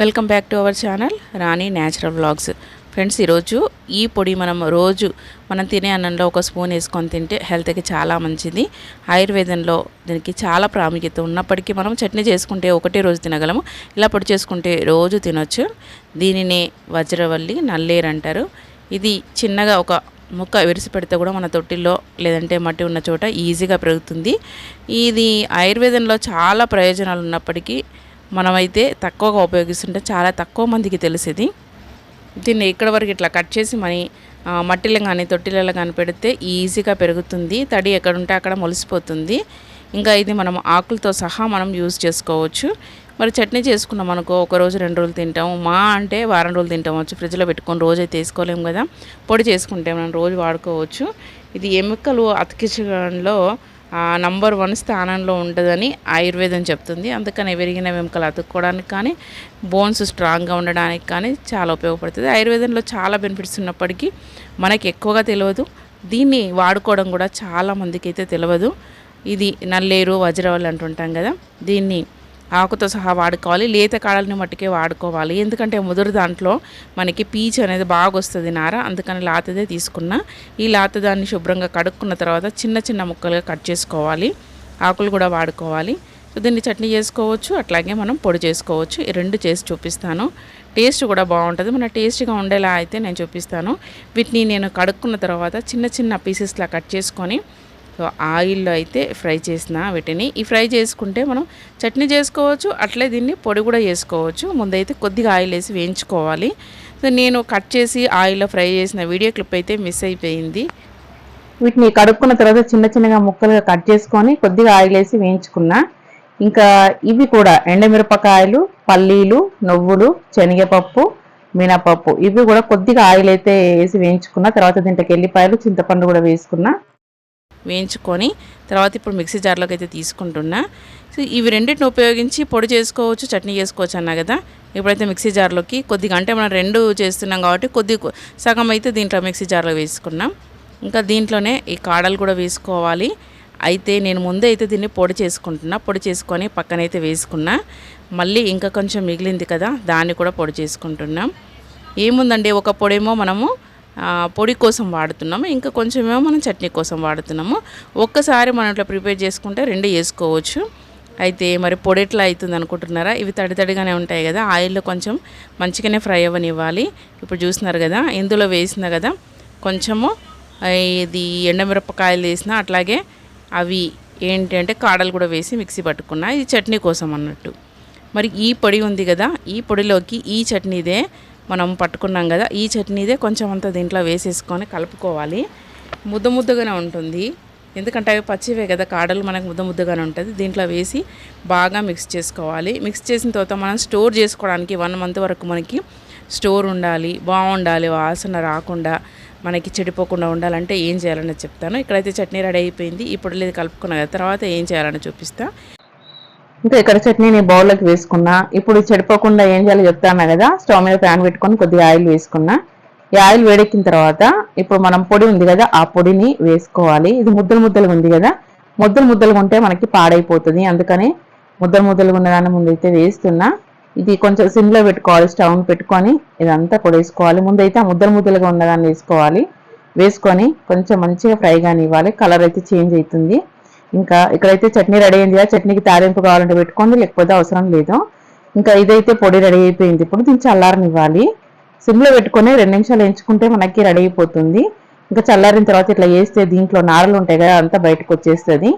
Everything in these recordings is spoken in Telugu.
Welcome back to our channel Rani natural vlogs. Friends ఈరోజు ఈ పొడి మనం రోజు మనం తినే అన్నంలో ఒక స్పూన్ వేసుకొని తింటే హెల్త్కి చాలా మంచిది. ఆయుర్వేదంలో దీనికి చాలా ప్రాముఖ్యత ఉన్నప్పటికీ మనం చట్నీ చేసుకుంటే ఒకటే రోజు తినగలము. ఇలా పొడి చేసుకుంటే రోజు తినొచ్చు. దీనిని వజ్రవల్లి నల్లేరు అంటారు. ఇది చిన్నగా ఒక ముక్క విరిసి పెడితే కూడా మన తొట్టిల్లో లేదంటే మట్టి ఉన్న చోట ఈజీగా పెరుగుతుంది. ఇది ఆయుర్వేదంలో చాలా ప్రయోజనాలు ఉన్నప్పటికీ మనమైతే తక్కువగా ఉపయోగిస్తుంటే చాలా తక్కువ మందికి తెలిసేది. దీన్ని ఇక్కడ వరకు ఇట్లా కట్ చేసి మరి మట్టిలో కానీ తొట్టిలలో కానీ పెడితే ఈజీగా పెరుగుతుంది. తడి ఎక్కడుంటే అక్కడ మొలిసిపోతుంది. ఇంకా ఇది మనం ఆకులతో సహా మనం యూజ్ చేసుకోవచ్చు. మరి చట్నీ చేసుకున్నాం అనుకో ఒక రోజు రెండు రోజులు తింటాము. మా అంటే వారం రోజులు తింటాం వచ్చు ఫ్రిడ్జ్లో పెట్టుకొని రోజు అయితే వేసుకోలేము కదా. పొడి చేసుకుంటే మనం రోజు వాడుకోవచ్చు. ఇది ఎముకలు అతికించడంలో నంబర్ వన్ స్థానంలో ఉంటుందని ఆయుర్వేదం చెప్తుంది. అందుకని విరిగిన వెముకలు అతుక్కోవడానికి కానీ బోన్స్ స్ట్రాంగ్గా ఉండడానికి కానీ చాలా ఉపయోగపడుతుంది. ఆయుర్వేదంలో చాలా బెనిఫిట్స్ ఉన్నప్పటికీ మనకి ఎక్కువగా తెలియదు. దీన్ని వాడుకోవడం కూడా చాలామందికి అయితే తెలియదు. ఇది నల్లేరు వజ్రవల్లి అంటుంటాం కదా దీన్ని ఆకుతో సహా వాడుకోవాలి. లేత కాళ్ళని మట్టుకే వాడుకోవాలి. ఎందుకంటే ముదురు దాంట్లో మనకి పీచు అనేది బాగా వస్తుంది నార. అందుకని లాతదే తీసుకున్న. ఈ లాత దాన్ని శుభ్రంగా కడుక్కున్న తర్వాత చిన్న చిన్న ముక్కలుగా కట్ చేసుకోవాలి. ఆకులు కూడా వాడుకోవాలి. సో దీన్ని చట్నీ చేసుకోవచ్చు. అట్లాగే మనం పొడి చేసుకోవచ్చు. ఈ రెండు చేసి చూపిస్తాను. టేస్ట్ కూడా బాగుంటుంది. మన టేస్ట్గా ఉండేలా అయితే నేను చూపిస్తాను. వీటిని నేను కడుక్కున్న తర్వాత చిన్న చిన్న పీసెస్లా కట్ చేసుకొని సో ఆయిల్లో అయితే ఫ్రై చేసిన వీటిని. ఈ ఫ్రై చేసుకుంటే మనం చట్నీ చేసుకోవచ్చు అట్లే దీన్ని పొడి కూడా చేసుకోవచ్చు. ముందైతే కొద్దిగా ఆయిల్ వేసి వేయించుకోవాలి. సో నేను కట్ చేసి ఆయిల్లో ఫ్రై చేసిన వీడియో క్లిప్ అయితే మిస్ అయిపోయింది. వీటిని కడుక్కున్న తర్వాత చిన్న చిన్నగా ముక్కలుగా కట్ చేసుకొని కొద్దిగా ఆయిల్ వేసి వేయించుకున్నా. ఇంకా ఇవి కూడా ఎండమిరపకాయలు పల్లీలు నువ్వులు శనగపప్పు మినపప్పు ఇవి కూడా కొద్దిగా ఆయిల్ అయితే వేసి వేయించుకున్నా. తర్వాత దీంట్లోకి ఎల్లిపాయలు చింతపండు కూడా వేసుకున్నా. వేయించుకొని తర్వాత ఇప్పుడు మిక్సీ జార్లోకి అయితే తీసుకుంటున్నా. సో ఇవి రెండింటిని ఉపయోగించి పొడి చేసుకోవచ్చు చట్నీ చేసుకోవచ్చు అన్నా కదా. ఇప్పుడైతే మిక్సీ జార్లోకి కొద్దిగా అంటే మనం రెండు చేస్తున్నాం కాబట్టి కొద్ది సగం అయితే దీంట్లో మిక్సీ జార్లో వేసుకున్నాం. ఇంకా దీంట్లోనే ఈ కాడలు కూడా వేసుకోవాలి. అయితే నేను ముందే అయితే దీన్ని పొడి చేసుకుంటున్నా. పొడి చేసుకొని పక్కనైతే వేసుకున్నా. మళ్ళీ ఇంకా కొంచెం మిగిలింది కదా దాన్ని కూడా పొడి చేసుకుంటున్నాం. ఏముందండి ఒక పొడేమో మనము పొడి కోసం వాడుతున్నాము. ఇంకా కొంచెమేమో మనం చట్నీ కోసం వాడుతున్నాము. ఒక్కసారి మనం ఇట్లా ప్రిపేర్ చేసుకుంటే రెండు వేసుకోవచ్చు. అయితే మరి పొడి ఎట్లా అవుతుంది అనుకుంటున్నారా? ఇవి తడి తడిగానే ఉంటాయి కదా ఆయిల్లో కొంచెం మంచిగానే ఫ్రై అవ్వనివ్వాలి. ఇప్పుడు చూస్తున్నారు కదా ఇందులో వేసిన కదా కొంచెము ఇది ఎండమిరపకాయలు వేసిన అట్లాగే అవి ఏంటంటే కాడలు కూడా వేసి మిక్సీ పట్టుకున్నా ఇది చట్నీ కోసం అన్నట్టు. మరి ఈ పొడి ఉంది కదా ఈ పొడిలోకి ఈ చట్నీదే మనం పట్టుకున్నాం కదా ఈ చట్నీదే కొంచెం అంత దీంట్లో వేసేసుకొని కలుపుకోవాలి. ముద్ద ముద్దగానే ఉంటుంది. ఎందుకంటే అవి పచ్చివే కదా కాడలు మనకు ముద్ద ముద్దగానే ఉంటుంది. దీంట్లో వేసి బాగా మిక్స్ చేసుకోవాలి. మిక్స్ చేసిన తర్వాత మనం స్టోర్ చేసుకోవడానికి వన్ మంత్ వరకు మనకి స్టోర్ ఉండాలి బాగుండాలి వాసన రాకుండా మనకి చెడిపోకుండా ఉండాలంటే ఏం చేయాలని చెప్తాను. ఇక్కడైతే చట్నీ రెడీ అయిపోయింది. ఇప్పుడు లేదు కలుపుకున్న కదా తర్వాత ఏం చేయాలని చూపిస్తాను ఇంకా ఇక్కడ చట్నీని బౌల్లోకి వేసుకున్నా. ఇప్పుడు చెడిపోకుండా ఏం చేయాలో చెప్తాను కదా? స్టవ్ మీద ప్యాన్ పెట్టుకొని కొద్దిగా ఆయిల్ వేసుకున్నా. ఈ ఆయిల్ వేడెక్కిన తర్వాత ఇప్పుడు మనం పొడి ఉంది కదా ఆ పొడిని వేసుకోవాలి. ఇది ముద్దలు ముద్దలుగా ఉంది కదా. ముద్దలు ముద్దలుగా ఉంటే మనకి పాడైపోతుంది. అందుకని ముద్దలు ముద్దలుగా ఉన్నదాన్ని ముందైతే వేస్తున్నా. ఇది కొంచెం సిమ్లో పెట్టుకోవాలి స్టవ్ పెట్టుకొని ఇదంతా పొడి వేసుకోవాలి ముందైతే ఆ ముద్దలు ముద్దలుగా ఉన్నదాన్ని వేసుకోవాలి. వేసుకొని కొంచెం మంచిగా ఫ్రై కానివ్వాలి. కలర్ అయితే చేంజ్ అవుతుంది. ఇంకా ఇక్కడైతే చట్నీ రెడీ అయింది కదా చట్నీకి తాలింపు కావాలంటే పెట్టుకోండి లేకపోతే అవసరం లేదు. ఇంకా ఇదైతే పొడి రెడీ అయిపోయింది. ఇప్పుడు దీన్ని చల్లారనివ్వాలి సిమ్లో పెట్టుకొని రెండు నిమిషాలు ఎంచుకుంటే మనకి రెడీ అయిపోతుంది. ఇంకా చల్లారిన తర్వాత ఇట్లా వేస్తే దీంట్లో నారలు ఉంటాయి కదా అంతా బయటకు వచ్చేస్తుంది.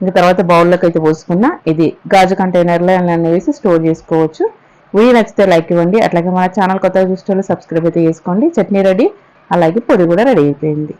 ఇంకా తర్వాత బౌల్లోకి అయితే పోసుకున్న ఇది గాజు కంటైనర్లో అన్నీ వేసి స్టోర్ చేసుకోవచ్చు. వీడియో నచ్చితే లైక్ ఇవ్వండి. అట్లాగే మన ఛానల్ కొత్తగా చూస్తే సబ్స్క్రైబ్ అయితే చేసుకోండి. చట్నీ రెడీ అలాగే పొడి కూడా రెడీ అయిపోయింది.